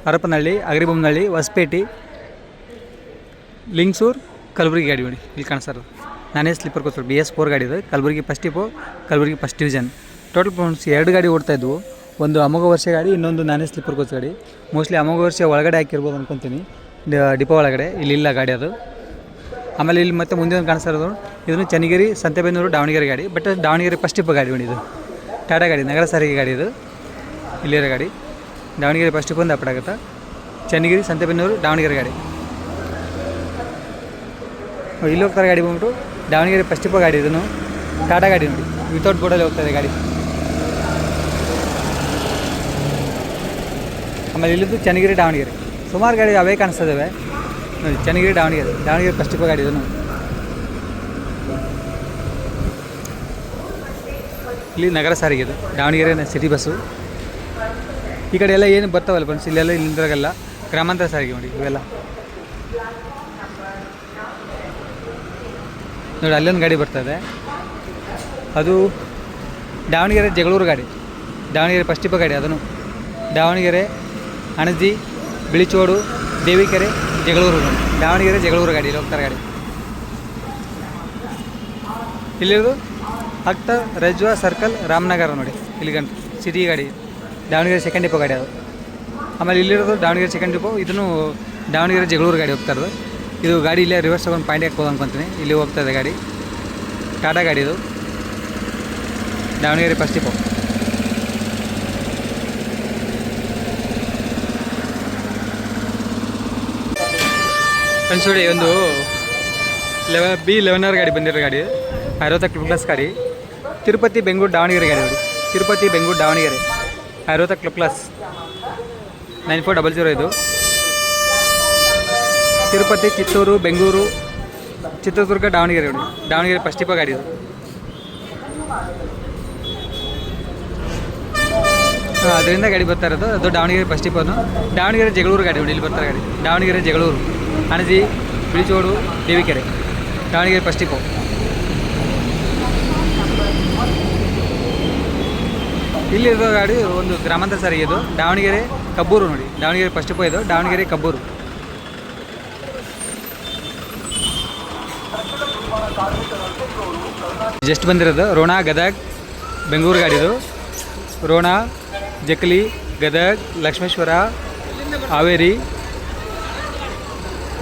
ಹರಪನಹಳ್ಳಿ ಅಗರಿಬೊಮ್ಮನಹಳ್ಳಿ ಹೊಸಪೇಟೆ, ಲಿಂಗ್ಸೂರ್, ಕಲಬುರಗಿ ಗಾಡಿ ನೋಡಿ, ಇಲ್ಲಿ ಕಾಣಿಸ್ತಾರೆ ನಾನೇ sleeper coach B S four ಗಾಡಿ ಇದೆ, Kalaburagi first depot Kalaburagi first division total pounds ಎರಡು ಗಾಡಿ ಓಡ್ತಾ ಇದ್ವು. ಒಂದು ಅಮೋಘ ವರ್ಷ ಗಾಡಿ, ಇನ್ನೊಂದು ನಾನೇ ಸ್ಲೀಪರ್ ಕೋಚ್ ಗಾಡಿ. ಮೋಸ್ಟ್ಲಿ ಅಮೋಘ ವರ್ಷ ಒಳಗಡೆ ಹಾಕಿರ್ಬೋದು ಅನ್ಕೊತೀನಿ. ಡಿಪೋ ಒಳಗಡೆ, ಇಲ್ಲಿಲ್ಲ ಗಾಡಿ ಅದು. ಆಮೇಲೆ ಇಲ್ಲಿ ಮತ್ತೆ ಮುಂದೆ ಒಂದು ಕಾಣಿಸ್ತಾ ಇರೋದು ಇದನ್ನು ಚನ್ನಗಿರಿ ಸಂತೆಬೆನ್ನೂರು ದಾವಣಗೆರೆ ಗಾಡಿ. ಬಟ್ ದಾವಣಗೆರೆ ಫಸ್ಟ್ ಇಪ್ಪ ಗಾಡಿ ಇದು ಟಾಟಾ ಗಾಡಿ, ನಗರ ಸಾರಿಗೆ ಗಾಡಿ ಇದು. ಇಲ್ಲಿರೋ ಗಾಡಿ. ದಾವಣಗೆರೆ ಫಸ್ಟ್ ಟಿಪ್ ಒಂದು ಅಪ್ಪಡಾಗುತ್ತಾ ಚನ್ನಗಿರಿ ಸಂತೆಬೆನ್ನೂರು ದಾವಣಗೆರೆ ಗಾಡಿ. ಇಲ್ಲಿ ಹೋಗ್ತಾರೆ ಗಾಡಿ ಬಂದ್ಬಿಟ್ಟು. ದಾವಣಗೆರೆ ಫಸ್ಟ್ ಇಪ್ಪ ಗಾಡಿ ಇದನ್ನು. ಟಾಟಾ ಗಾಡಿ ನೋಡಿ. ವಿತೌಟ್ ಬೋರ್ಡಲ್ಲಿ ಹೋಗ್ತಾ ಇದೆ ಗಾಡಿ. ಆಮೇಲೆ ಇಲ್ಲಿದ್ದು ಚನ್ನಗಿರಿ ದಾವಣಗೆರೆ. ಸುಮಾರು ಗಾಡಿ ಅವೇ ಕಾಣಿಸ್ತದವೆ ನೋಡಿ, ಚನ್ನಗಿರಿ, ದಾವಣಗೆರೆ. ದಾವಣಗೆರೆ ಫಸ್ಟ್ ಡಿಪೋ ಗಾಡಿ ನೋಡಿ. ಇಲ್ಲಿ ನಗರ ಸಾರಿಗೆ ಇದು. ದಾವಣಗೆರೆ ಸಿಟಿ ಬಸ್ಸು ಈ ಕಡೆ ಎಲ್ಲ ಏನು ಬರ್ತಾವಲ್ಲ ಫ್ರೆಂಡ್ಸ್ ಇಲ್ಲೆಲ್ಲ ಇಲ್ಲಿಂದಾಗಲ್ಲ ಗ್ರಾಮಾಂತರ ಸಾರಿಗೆ ನೋಡಿ, ಇವೆಲ್ಲ. ನೋಡಿ, ಅಲ್ಲೊಂದು ಗಾಡಿ ಬರ್ತದೆ ಅದು ದಾವಣಗೆರೆ ಜಗಳೂರು ಗಾಡಿ. ದಾವಣಗೆರೆ ಡಿಪೋ ಗಾಡಿ ಅದನ್ನು. ದಾವಣಗೆರೆ, ಅಣಜಿ, ಬಿಳಿಚೋಡು, ದೇವಿಕೆರೆ ಜಗಳೂರು ದಾವಣಗೆರೆ ಜಗಳೂರು ಗಾಡಿ ಇಲ್ಲಿ ಹೋಗ್ತಾರೆ ಗಾಡಿ. ಇಲ್ಲಿರೋದು ಅಕ್ತ ರಜ್ವಾ ಸರ್ಕಲ್ ರಾಮನಗರ ನೋಡಿ, ಇಲ್ಲಿ ಗಂಟ ಸಿಟಿ ಗಾಡಿ, ದಾವಣಗೆರೆ ಸೆಕೆಂಡ್ ಡಿಪೋ ಗಾಡಿ ಅದು. ಆಮೇಲೆ ಇಲ್ಲಿರೋದು ದಾವಣಗೆರೆ ಸೆಕೆಂಡ್ ಡಿಪೋ ಇದನ್ನು ದಾವಣಗೆರೆ ಜಗಳೂರು ಗಾಡಿ ಹೋಗ್ತಾ ಇರೋದು. ಇದು ಗಾಡಿ ಇಲ್ಲೇ ರಿವರ್ಸ್ ತಗೊಂಡು ಪಾಯಿಂಟ್ ಹಾಕ್ಬೋದು ಅಂತೀನಿ ಇಲ್ಲಿ ಹೋಗ್ತಾ ಇದೆ ಗಾಡಿ. ಟಾಟಾ ಗಾಡಿ ಇದು. ದಾವಣಗೆರೆ ಫಸ್ಟ್ ಡಿಪೋ ಫ್ರೆಂಡ್ಸ್ ನೋಡಿ ಒಂದು ಲೆವೆ ಬಿ ಲೆವೆನ್ ಅವರ್ ಗಾಡಿ ಬಂದಿರೋ ಗಾಡಿ. ಅರವತ್ತ ಪ್ಲಸ್ ಗಾಡಿ. ತಿರುಪತಿ, ಬೆಂಗಳೂರು, ದಾವಣಗೆರೆ ಗಾಡಿ ನೋಡಿ. Tirupati, Bengaluru, Davanagere. Club plus nine four double zero ಇದು. ತಿರುಪತಿ, ಚಿತ್ತೂರು, ಬೆಂಗಳೂರು, ಚಿತ್ರದುರ್ಗ, ದಾವಣಗೆರೆ ನೋಡಿ. ದಾವಣಗೆರೆ ಇಪ್ಪ ಗಾಡಿ ಇದು. ಅದರಿಂದ ಗಾಡಿ ಬರ್ತಾ ಇರೋದು. ಅದು ದಾವಣಗೆರೆ ಟಿಪ್ಪನು ದಾವಣಗೆರೆ, ಜಗಳೂರು ಗಾಡಿ ನೋಡಿ, ಇಲ್ಲಿ ಬರ್ತಾರೆ ಗಾಡಿ. ದಾವಣಗೆರೆ, ಜಗಳೂರು. ಅಣಜಿ, ಬಿಳಿಚೋಡು, ದೇವಿಕೆರೆ, ದಾವಣಗೆರೆ ಟಿಪ್ಪು ಇಲ್ಲಿರೋ ಗಾಡಿ ಒಂದು ಗ್ರಾಮಾಂತರ ಸಾರಿಗೆ ಇದು. ದಾವಣಗೆರೆ, ಕಬ್ಬೂರು ನೋಡಿ. ದಾವಣಗೆರೆ ಫಸ್ಟ್ ಟಿಪ್ಪು ಇದು. ದಾವಣಗೆರೆ, ಕಬ್ಬೂರು. ಜಸ್ಟ್ ಬಂದಿರೋದು ರೋಣ, ಗದಗ್, ಬೆಂಗಳೂರು ಗಾಡಿ ಇದು. ರೋಣ, ಜಕ್ಲಿ, ಗದಗ್, ಲಕ್ಷ್ಮೇಶ್ವರ, ಹಾವೇರಿ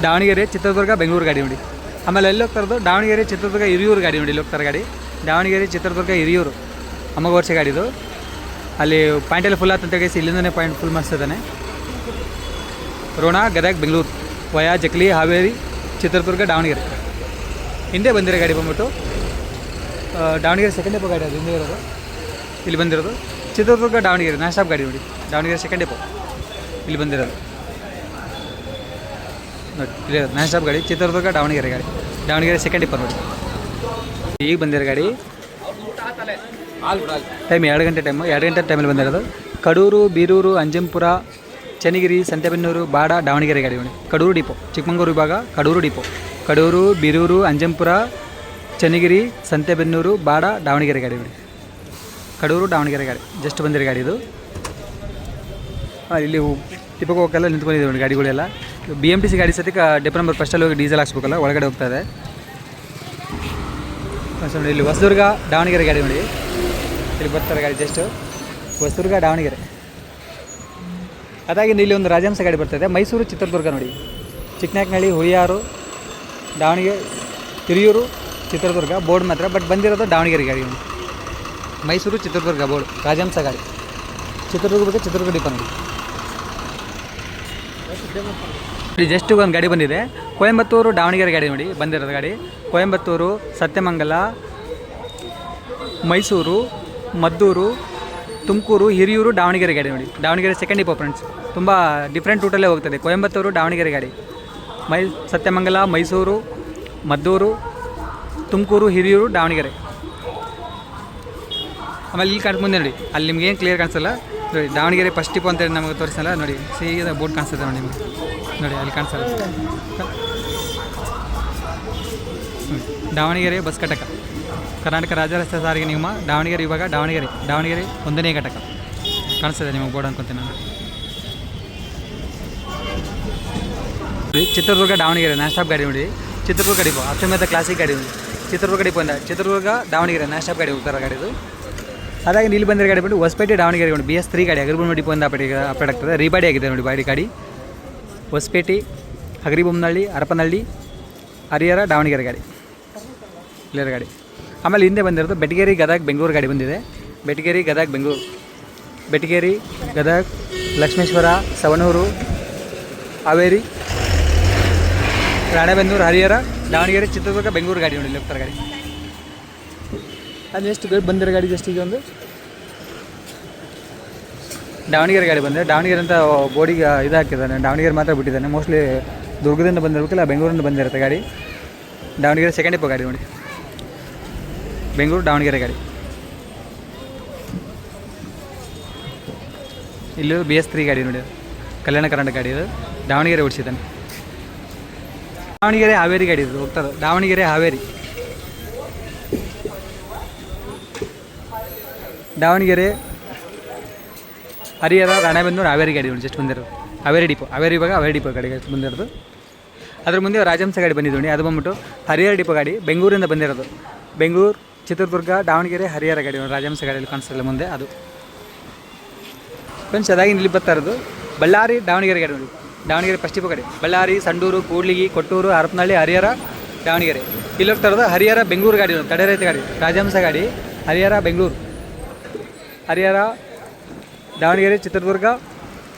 ದಾವಣಗೆರೆ, ಚಿತ್ರದುರ್ಗ, ಬೆಂಗಳೂರು ಗಾಡಿ ನೋಡಿ. ಆಮೇಲೆ ಎಲ್ಲಿ ಹೋಗ್ತಾ ಇರೋದು ದಾವಣಗೆರೆ, ಚಿತ್ರದುರ್ಗ, ಹಿರಿಯೂರು ಗಾಡಿ ನೋಡಿ ಇಲ್ಲಿ ಹೋಗ್ತಾರೆ ಗಾಡಿ? ದಾವಣಗೆರೆ, ಚಿತ್ರದುರ್ಗ, ಹಿರಿಯೂರು. ಅಮ್ಮಗೋರ್ಸೆ ಗಾಡಿದು ಅಲ್ಲಿ ಪಾಯಿಂಟಲ್ಲಿ ಫುಲ್ ಆತಂತ ಕೇಸಿ ಇಲ್ಲಿಂದನೇ ಪಾಯಿಂಟ್ ಫುಲ್ ಮಾಡಿಸ್ತಿದ್ದಾನೆ ರೋಣ, ಗದಗ, ಬೆಂಗಳೂರು. ವಯಾ, ಜಕ್ಲಿ, ಹಾವೇರಿ, ಚಿತ್ರದುರ್ಗ, ದಾವಣಗೆರೆ. ಹಿಂದೆ ಬಂದಿರೋ ಗಾಡಿ ಬಂದ್ಬಿಟ್ಟು ದಾವಣಗೆರೆ ಸೆಕೆಂಡ್ ಡೆಪೋ ಗಾಡಿ ಅದು, ಹಿಂದೆ ಇರೋದು. ಇಲ್ಲಿ ಬಂದಿರೋದು. ಚಿತ್ರದುರ್ಗ, ದಾವಣಗೆರೆ, ನಾನ್ ಸ್ಟಾಪ್ ಗಾಡಿ ನೋಡಿ. ದಾವಣಗೆರೆ ಸೆಕೆಂಡ್ ಡೆಪೋ ಇಲ್ಲಿ ಬಂದಿರೋದು. ನೋಡಿ ಕ್ಲಿಯರ್ ಗಾಡಿ, ಚಿತ್ರದುರ್ಗ, ದಾವಣಗೆರೆ ಗಾಡಿ. ದಾವಣಗೆರೆ ಸೆಕೆಂಡ್ ಇಪ್ಪರ್ ನೋಡಿ. ಈಗ ಬಂದಿರೋ ಗಾಡಿ. ಟೈಮ್ ಎರಡು ಗಂಟೆ ಟೈಮು ಎರಡು ಗಂಟೆ ಟೈಮಲ್ಲಿ ಬಂದಿರೋದು. ಕಡೂರು, ಬೀರೂರು ಅಂಜಂಪುರ ಚನ್ನಗಿರಿ, ಸಂತೆಬೆನ್ನೂರು, ಬಾಡ, ದಾವಣಗೆರೆ ಗಾಡಿ ನೋಡಿ. ಕಡೂರು ಡಿಪೋ ಚಿಕ್ಕಮಂಗ್ಳೂರು ವಿಭಾಗ, ಕಡೂರು ಡಿಪೋ ಕಡೂರು, ಬೀರೂರು ಅಂಜಂಪುರ ಚನ್ನಗಿರಿ, ಸಂತೆಬೆನ್ನೂರು, ಬಾಡ, ದಾವಣಗೆರೆ ಗಾಡಿ ನೋಡಿ. ಕಡೂರು, ದಾವಣಗೆರೆ ಗಾಡಿ. ಜಸ್ಟ್ ಬಂದಿರೋ ಗಾಡಿ ಇದು. ಇಲ್ಲಿ ಟಿಪ್ಪಕ್ಕೆ ಹೋಗೋಕ್ಕೆಲ್ಲ ನಿಂತ್ಕೊಂಡಿದ್ದೀವಿ ಗಾಡಿಗಳೆಲ್ಲ. ಬಿ ಎಂ ಟಿ ಸಿ ಗಾಡಿ ಸತಿಕ ಡಿಪ್ ನಂಬರ್ ಫಸ್ಟಲ್ಲಿ ಹೋಗಿ ಡೀಸೆಲ್ ಹಾಕ್ಸ್ಬೇಕಲ್ಲ, ಒಳಗಡೆ ಹೋಗ್ತಾ ಇದೆ. ನೋಡಿ, ಇಲ್ಲಿ ಹೊಸದುರ್ಗ, ದಾವಣಗೆರೆ ಗಾಡಿ ನೋಡಿ. ಇಲ್ಲಿ ಬರ್ತಾರೆ ಗಾಡಿ ಜಸ್ಟು ಹೊಸದುರ್ಗ, ದಾವಣಗೆರೆ. ಅದಾಗಿ ಇಲ್ಲಿ ಒಂದು ರಾಜಹಂಸ ಗಾಡಿ ಬರ್ತದೆ ಮೈಸೂರು, ಚಿತ್ರದುರ್ಗ ನೋಡಿ. ಚಿಕ್ಕನಾಕ್ನಹಳ್ಳಿ ಹುಳಿಯಾರು, ದಾವಣಗೆರೆ, ಹಿರಿಯೂರು, ಚಿತ್ರದುರ್ಗ, ಬೋರ್ಡ್ ಮಾತ್ರ. ಬಟ್ ಬಂದಿರೋದು ದಾವಣಗೆರೆ ಗಾಡಿ ನೋಡಿ. ಮೈಸೂರು, ಚಿತ್ರದುರ್ಗ, ಬೋರ್ಡ್, ರಾಜಹಂಸ ಗಾಡಿ. ಚಿತ್ರದುರ್ಗ ಬಗ್ಗೆ ಚಿತ್ರದುರ್ಗ ಇಲ್ಲಿ ಜಸ್ಟ್ ಒಂದು ಗಾಡಿ ಬಂದಿದೆ. ಕೊಯಂಬತ್ತೂರು, ದಾವಣಗೆರೆ ಗಾಡಿ ನೋಡಿ, ಬಂದಿರೋದು ಗಾಡಿ. ಕೊಯಂಬತ್ತೂರು, ಸತ್ಯಮಂಗಲ, ಮೈಸೂರು, ಮದ್ದೂರು, ತುಮಕೂರು, ಹಿರಿಯೂರು, ದಾವಣಗೆರೆ ಗಾಡಿ ನೋಡಿ. ದಾವಣಗೆರೆ ಸೆಕೆಂಡ್ ಡಿಪೋ ಫ್ರೆಂಡ್ಸ್ ತುಂಬ ಡಿಫ್ರೆಂಟ್ ರೂಟಲ್ಲೇ ಹೋಗ್ತದೆ. ಕೊಯಂಬತ್ತೂರು, ದಾವಣಗೆರೆ ಗಾಡಿ. ಮೈ, ಸತ್ಯಮಂಗಲ, ಮೈಸೂರು, ಮದ್ದೂರು, ತುಮಕೂರು, ಹಿರಿಯೂರು, ದಾವಣಗೆರೆ. ಆಮೇಲೆ ಇಲ್ಲಿ ಕಾಣ್ತು ಮುಂದೆ ನೋಡಿ. ಅಲ್ಲಿ ಏನು ಕ್ಲಿಯರ್ ಕಾಣಿಸಲ್ಲ? ನೋಡಿ, ದಾವಣಗೆರೆ ಫಸ್ಟ್ ಟಿಪ್ ಅಂತೇಳಿ ನಮಗೆ ತೋರಿಸಲ್ಲ. ನೋಡಿ, ಸೀದಾ ಬೋರ್ಡ್ ಕಾಣಿಸ್ತದೆ ನೋಡಿ ನಿಮಗೆ. ನೋಡಿ ಅಲ್ಲಿ ಕಾಣಿಸಲ್ಲ. ನೋಡಿ, ದಾವಣಗೆರೆ ಬಸ್ ಘಟಕ. ಕರ್ನಾಟಕ ರಾಜ್ಯ ರಸ್ತೆ ಸಾರಿಗೆ ನಿಗಮ ದಾವಣಗೆರೆ ವಿಭಾಗ ದಾವಣಗೆರೆ ದಾವಣಗೆರೆ ಒಂದನೇ ಘಟಕ. ಕಾಣಿಸ್ತದೆ ನಿಮಗೆ ಬೋರ್ಡ್ ಅನ್ಕೊತೀನಿ ನಾನು. ನೋಡಿ, ಚಿತ್ರದುರ್ಗ ದಾವಣಗೆರೆ ನಾನ್ ಗಾಡಿ ನೋಡಿ. ಚಿತ್ರದುರ್ಗ ಡಿಪೋ ಅತ್ಯಮತ ಕ್ಲಾಸಿಕ್ ಗಾಡಿ ನೋಡಿ ಚಿತ್ರದುರ್ಗ ಡಿಪೋ ಅಂದ ಚಿತ್ರದುರ್ಗ ದಾವಣಗೆರೆ ನಾನ್ ಸ್ಟಾಪ್ ಗಾಡಿ ಹೋಗ್ತಾರೆ ಗಾಡಿದು ಅದಾಗಿ ನೀಲಿ ಬಂದಿರೋ ಗಾಡಿ ಬಿಟ್ಟು ಹೊಸಪೇಟೆ ದಾವಣಗೆರೆ ನೋಡಿ ಬಿ ಎಸ್ ತ್ರೀ ಗಾಡಿ ಡಿಪೋ ಅಂತ ಅಪೇಟ್ ಅಪೇಟ್ ಆಗ್ತದೆ. ರೀಬಾಡಿ ಆಗಿದೆ ನೋಡಿ ಬಾಡಿ ಗಾಡಿ. ಹೊಸಪೇಟೆ, ಹಗರಿಬೊಮ್ಮನಹಳ್ಳಿ, ಹರಪನಹಳ್ಳಿ, ಹರಿಹರ, ದಾವಣಗೆರೆ ಗಾಡಿ. ಕ್ಲಿಯರ್ ಗಾಡಿ. ಆಮೇಲೆ ಹಿಂದೆ ಬಂದಿರೋದು ಬೆಟಗೇರಿ, ಗದಗ, ಬೆಂಗಳೂರು ಗಾಡಿ ಬಂದಿದೆ. ಬೆಟಗೇರಿ, ಗದಗ, ಬೆಂಗಳೂರು. ಬೆಟಗೇರಿ, ಗದಗ, ಲಕ್ಷ್ಮೇಶ್ವರ, ಸವಣೂರು, ಹಾವೇರಿ, ರಾಣೆಬೆನ್ನೂರು, ಹರಿಹರ, ದಾವಣಗೆರೆ, ಚಿತ್ರದುರ್ಗ, ಬೆಂಗಳೂರು ಗಾಡಿ ನೋಡಿ ಲೆಫ್ಟರ್ ಗಾಡಿ. ಗಾಡಿ ಬಂದಿರೋ ಗಾಡಿ ಜಸ್ಟ್ ಈಗ ಒಂದು? ದಾವಣಗೆರೆ ಗಾಡಿ ಬಂದರೆ ದಾವಣಗೆರೆ ಅಂತ ಬೋರ್ಡಿಗೆ ಇದು ಹಾಕಿದ್ದಾನೆ. ದಾವಣಗೆರೆ ಮಾತ್ರ ಬಿಟ್ಟಿದ್ದಾನೆ. ಮೋಸ್ಟ್ಲಿ ದುರ್ಗದಿಂದ ಬಂದಿರಬೇಕಿಲ್ಲ ಬೆಂಗಳೂರಿಂದ ಬಂದಿರುತ್ತೆ ಗಾಡಿ. ದಾವಣಗೆರೆ ಸೆಕೆಂಡ್ ಇಪ್ಪ ಗಾಡಿ ನೋಡಿ. ಬೆಂಗಳೂರು ದಾವಣಗೆರೆ ಗಾಡಿ. ಇಲ್ಲಿ ಬಿ ಎಸ್ ತ್ರೀ ಗಾಡಿ ನೋಡಿ. ಕಲ್ಯಾಣ ಕರ್ನಾಟಕ ಗಾಡಿ ಇದು. ದಾವಣಗೆರೆ ಓಡಿಸಿದ್ದಾನೆ. ದಾವಣಗೆರೆ ಹಾವೇರಿ ಗಾಡಿ ಇದು. ಹೋಗ್ತದೆ ದಾವಣಗೆರೆ ಹಾವೇರಿ. ದಾವಣಗೆರೆ ಹರಿಹರ, ರಾಣೆಬೆನ್ನೂರು, ಹಾವೇರಿ ಗಾಡಿ ಜಸ್ಟ್ ಬಂದಿರೋದು ಹಾವೇರಿ ಡಿಪೋ, ಹಾವೇರಿ ಇವಾಗ ಹಾವೇರಿ ಡಿಪೋ ಗಾಡಿ ಬಂದಿರೋದು ಅದ್ರ ಮುಂದೆ ರಾಜಹಂಸ ಗಾಡಿ ಬಂದಿದ್ದು ಅದು ಬಂದ್ಬಿಟ್ಟು ಹರಿಹರ ಡಿಪೋ ಗಾಡಿ ಬೆಂಗಳೂರಿಂದ ಬಂದಿರೋದು. ಬೆಂಗಳೂರು, ಚಿತ್ರದುರ್ಗ, ದಾವಣಗೆರೆ, ಹರಿಹರ ಗಾಡಿ ರಾಜಹಂಸ ಗಾಡಿಯಲ್ಲಿ ಕಾಣಿಸ್ತಿಲ್ಲ ಮುಂದೆ, ಅದು. ಫ್ರೆಂಡ್ಸ್ ಅದಾಗಿ ಇಲ್ಲಿ ಬರ್ತಾ ಇರೋದು ಬಳ್ಳಾರಿ, ದಾವಣಗೆರೆ ಗಾಡಿ ನೋಡಿ. ದಾವಣಗೆರೆ ಫಸ್ಟ್ ಡಿಪೋ ಗಾಡಿ. ಬಳ್ಳಾರಿ, ಸಂಡೂರು, ಕೂಡ್ಲಿಗಿ, ಕೊಟ್ಟೂರು, ಹರಪನಹಳ್ಳಿ, ಹರಿಹರ, ದಾವಣಗೆರೆ. ಇಲ್ಲಿ ಹೋಗ್ತಾ ಇರೋದು ಹರಿಹರ, ಬೆಂಗಳೂರು ಗಾಡಿ ನೋಡಿ, ತಡೆ ರೈತ ಗಾಡಿ, ರಾಜಹಂಸ ಗಾಡಿ, ಹರಿಹರ, ಬೆಂಗಳೂರು. ಹರಿಹರ ದಾವಣಗೆರೆ, ಚಿತ್ರದುರ್ಗ,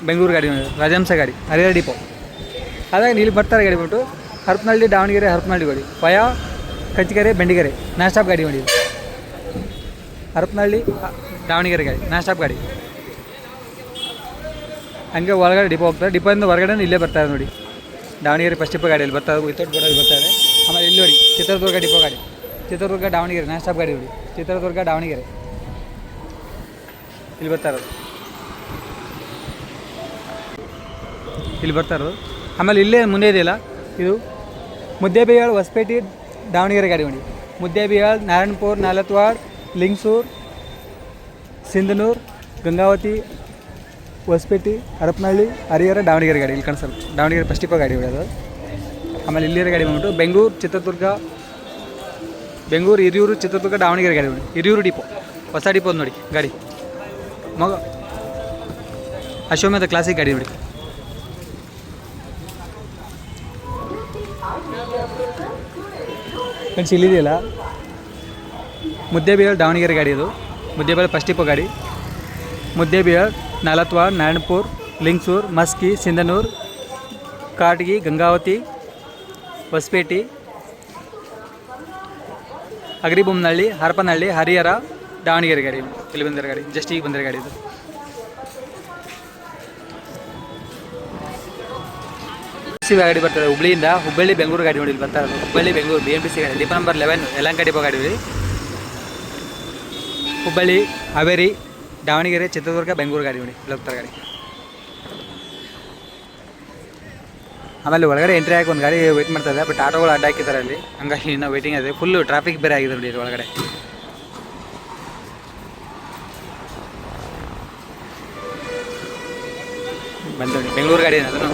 ಬೆಂಗಳೂರು ಗಾಡಿ ರಾಜಹಂಸ ಗಾಡಿ, ಹರಿಹರ ಡಿಪೋ. ಅದಾಗಿ ಇಲ್ಲಿ ಬರ್ತಾರೆ ಗಾಡಿ ಬಿಟ್ಟು ಹರಪನಹಳ್ಳಿ, ದಾವಣಗೆರೆ, ಹರಪನಹಳ್ಳಿ ಗಾಡಿ. ಪಯ ಕಚ್ಚಿಗೆರೆ ಬೆಂಡಿಗೆರೆ ನಾಶಾಪ್ ಸ್ಟಾಪ್ ಗಾಡಿ ಇದು. ಹರಪನಹಳ್ಳಿ ದಾವಣಗೆರೆ ಗಾಡಿ ನಾಶಾಪ್ ಸ್ಟಾಪ್ ಗಾಡಿ. ಹಂಗೆ ಒಳಗಡೆ ಡಿಪೋ ಹೋಗ್ತಾರೆ. ಡಿಪೋಯಿಂದ ಹೊರಗಡೆ ಇಲ್ಲೇ ಬರ್ತಾರೆ ನೋಡಿ. ದಾವಣಗೆರೆ ಫಸ್ಟ್ ಡಿಪೋ ಗಾಡಿಯಲ್ಲಿ ಬರ್ತಾರೆ ವಿತೌಟ್ ಬೋರ್ಡಲ್ಲಿ ಬರ್ತಾರೆ ಆಮೇಲೆ ಇಲ್ಲಿ ನೋಡಿ, ಚಿತ್ರದುರ್ಗ ಡಿಪೋ ಗಾಡಿ. ಚಿತ್ರದುರ್ಗ, ದಾವಣಗೆರೆ ನಾಶಾಪ್ ಗಾಡಿ ನೋಡಿ. ಚಿತ್ರದುರ್ಗ, ದಾವಣಗೆರೆ. ಇಲ್ಲಿ ಬರ್ತಾ ಇಲ್ಲಿ ಬರ್ತಾ ಇರೋದು. ಆಮೇಲೆ ಇಲ್ಲೇ ಮುಂದೆ ಇದೆಯಲ್ಲ? ಇದು ಮುದ್ದೇಬಿಹಾಳ್ ಹೊಸಪೇಟೆ ದಾವಣಗೆರೆ ಗಾಡಿ ನೋಡಿ ಮುದ್ದೇಬಿಹಾಳ್, ನಾರಾಯಣಪುರ್, ನಾಲತ್ವಾಡ್, ಲಿಂಗ್ಸೂರ್, ಸಿಂಧನೂರ್, ಗಂಗಾವತಿ, ಹೊಸಪೇಟೆ, ಹರಪನಹಳ್ಳಿ, ಹರಿಹರ, ದಾವಣಗೆರೆ ಗಾಡಿ ಇಲ್ಲಿ ಕಾಣಿಸಲ್ಲ ದಾವಣಗೆರೆ ಫಸ್ಟ್ ಇಪ್ಪ ಗಾಡಿ ಹೊಡೆಯೋದು ಆಮೇಲೆ ಇಲ್ಲಿರೋ ಗಾಡಿ ಬಂದ್ಬಿಟ್ಟು ಬೆಂಗಳೂರು, ಚಿತ್ರದುರ್ಗ, ಬೆಂಗಳೂರು, ಹಿರಿಯೂರು, ಚಿತ್ರದುರ್ಗ, ದಾವಣಗೆರೆ ಗಾಡಿ ನೋಡಿ ಹಿರಿಯೂರು ಡಿಪೋ ಹೊಸ ಡಿಪೋ ನೋಡಿ ಗಾಡಿ. ಮಗ ಅಶ್ವಮೇಧ ಕ್ಲಾಸಿಕ್ ಗಾಡಿ ನೋಡಿ. ಫ್ರೆಂಡ್ಸ್ ಇಲ್ಲಿದೆಯಲ್ಲ ಮುದ್ದೇಬಿಹಾಳ್ ದಾವಣಗೆರೆ ಗಾಡಿ ಇದು. ಮುದ್ದೇಬಿಹಾಳ್ ಫಸ್ಟ್ ಟಿಪ್ಪು ಗಾಡಿ. ಮುದ್ದೇಬಿಹಾಳ್ ನಾಲತ್ವಾಡ್ ನಾರಾಯಣಪುರ್, ಲಿಂಗ್ಸೂರ್, ಮಸ್ಕಿ, ಸಿಂಧನೂರ್, ಕಾಟಗಿ, ಗಂಗಾವತಿ, ಹೊಸಪೇಟೆ ಅಗ್ರಿಬೊಮ್ಮನಹಳ್ಳಿ ಹರಪನಹಳ್ಳಿ, ಹರಿಹರ, ದಾವಣಗೆರೆ ಗಾಡಿ ಇಲ್ಲಿ ಬಂದಿರೋ ಗಾಡಿ. ಜಸ್ಟ್ ಈಗ ಬಂದಿರೋ ಗಾಡಿ ಇದು. ಸಿ ಗಾಡಿ ಬರ್ತದೆ, ಹುಬ್ಳಿಯಿಂದ ಹುಬ್ಬಳ್ಳಿ ಬೆಂಗಳೂರು ಗಾಡಿ ನೋಡಿ, ಇಲ್ಲಿ ಬರ್ತಾ ಇರೋದು Hubballi, Bengaluru B M T C ಗಾಡಿ ನಂಬರ್ ಲೆವೆನ್ ಯಲಂಕ ಡಿಪೋ ಗಾಡಿ ಹುಬ್ಬಳ್ಳಿ, ಹಾವೇರಿ, ದಾವಣಗೆರೆ, ಚಿತ್ರದುರ್ಗ, ಬೆಂಗಳೂರು ಗಾಡಿ ನೋಡಿ, ಇಲ್ಲಿ ಗಾಡಿ. ಆಮೇಲೆ ಒಳಗಡೆ ಎಂಟ್ರಿ ಹಾಕಿ ಒಂದು ಗಾಡಿ ವೇಟ್ ಮಾಡ್ತಾ ಇದೆ, ಬಟ್ ಆಟೋಗಳು ಅಡ್ಡ ಹಾಕಿದ್ದಾರೆ ಅಲ್ಲಿ. ಹಂಗಾಗಿ ಇನ್ನೂ ವೇಟಿಂಗ್ ಇದೆ. ಫುಲ್ಲು ಟ್ರಾಫಿಕ್ ಬೇರೆ ಆಗಿದೆ ನೋಡಿ ಒಳಗಡೆ. ಬಂದು ಬೆಂಗಳೂರು ಗಾಡಿ ಅದನ್ನು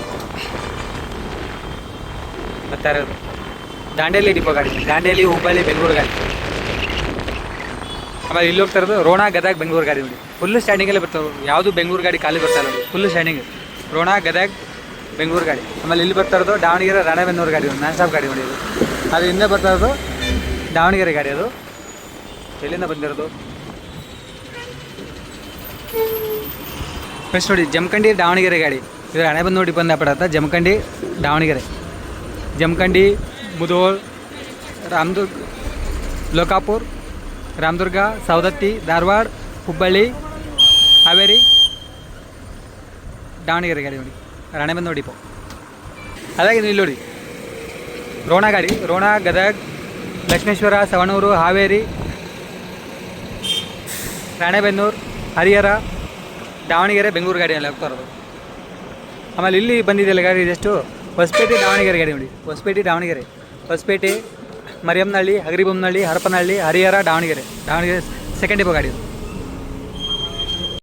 ಬರ್ತಾ ಇರೋದು ದಾಂಡೇಲಿ ಡಿಪೋ ಗಾಡಿ, ದಾಂಡೇಲಿ, ಹುಬ್ಬಳ್ಳಿ, ಬೆಂಗಳೂರು ಗಾಡಿ. ಆಮೇಲೆ ಇಲ್ಲಿ ಹೋಗ್ತಾ ಇರೋದು ರೋಣ, ಗದಗ, ಬೆಂಗಳೂರು ಗಾಡಿ ನೋಡಿ. ಫುಲ್ ಸ್ಟ್ಯಾಂಡಿಂಗಲ್ಲೇ ಬರ್ತಾವೆ ಯಾವುದು ಬೆಂಗಳೂರು ಗಾಡಿ ಖಾಲಿ ಬರ್ತಾ ನೋಡಿ ಫುಲ್ಲು ಸ್ಟ್ಯಾಂಡಿಂಗ್ ರೋಣ, ಗದಗ, ಬೆಂಗಳೂರು ಗಾಡಿ. ಆಮೇಲೆ ಇಲ್ಲಿ ಬರ್ತಾ ಇರೋದು ದಾವಣಗೆರೆ, ರಾಣೆಬೆನ್ನೂರು ಗಾಡಿ ನಾನ್ ಸ್ಟಾಪ್ ಗಾಡಿ ನೋಡಿ ಅದು ಹಿಂದೆ ಬರ್ತಾ ಇರೋದು ದಾವಣಗೆರೆ ಗಾಡಿ ಅದು. ಎಲ್ಲಿಂದ ಬಂದಿರೋದು? ಫಸ್ಟ್ ನೋಡಿ, ಜಮಖಂಡಿ, ದಾವಣಗೆರೆ ಗಾಡಿ. ಇದು ಹಣೆಬಂದೋಡಿ ಬಂದ ಪಡತ್ತ ಜಮಖಂಡಿ, ದಾವಣಗೆರೆ. ಜಮಖಂಡಿ ಮುಧೋಳ್ ರಾಮದುರ್ಗ, ಲೋಕಾಪುರ್, ರಾಮದುರ್ಗ, ಸವದತ್ತಿ, ಧಾರವಾಡ, ಹುಬ್ಬಳ್ಳಿ, ಹಾವೇರಿ, ದಾವಣಗೆರೆ ಗಾಡಿ ನೋಡಿ. ರಾಣೆಬೆನ್ನೂರು ಡಿಪೋ. ಅದಾಗಿ ಇಲ್ಲಿ ನೋಡಿ. ರೋಣ ಗಾಡಿ, ರೋಣ, ಗದಗ, ಲಕ್ಷ್ಮೇಶ್ವರ, ಸವಣೂರು, ಹಾವೇರಿ, ರಾಣೆಬೆನ್ನೂರು, ಹರಿಹರ, ದಾವಣಗೆರೆ, ಬೆಂಗಳೂರು ಗಾಡಿಯಲ್ಲಿ ಹೋಗ್ತಾ ಇರೋದು. ಆಮೇಲೆ ಇಲ್ಲಿ ಬಂದಿದೆಯಲ್ಲ ಗಾಡಿ ಇದೆಷ್ಟು? ಹೊಸಪೇಟೆ, ದಾವಣಗೆರೆ ಗಾಡಿ ನೋಡಿ. ಹೊಸಪೇಟೆ, ದಾವಣಗೆರೆ. ಹೊಸಪೇಟೆ, ಮರಿಯಮ್ನಹಳ್ಳಿ ಹಗರಿಬೊಮ್ಮನಹಳ್ಳಿ ಹರಪನಹಳ್ಳಿ, ಹರಿಹರ, ದಾವಣಗೆರೆ. ದಾವಣಗೆರೆ ಸೆಕೆಂಡ್ ಡಿಪೋ ಗಾಡಿ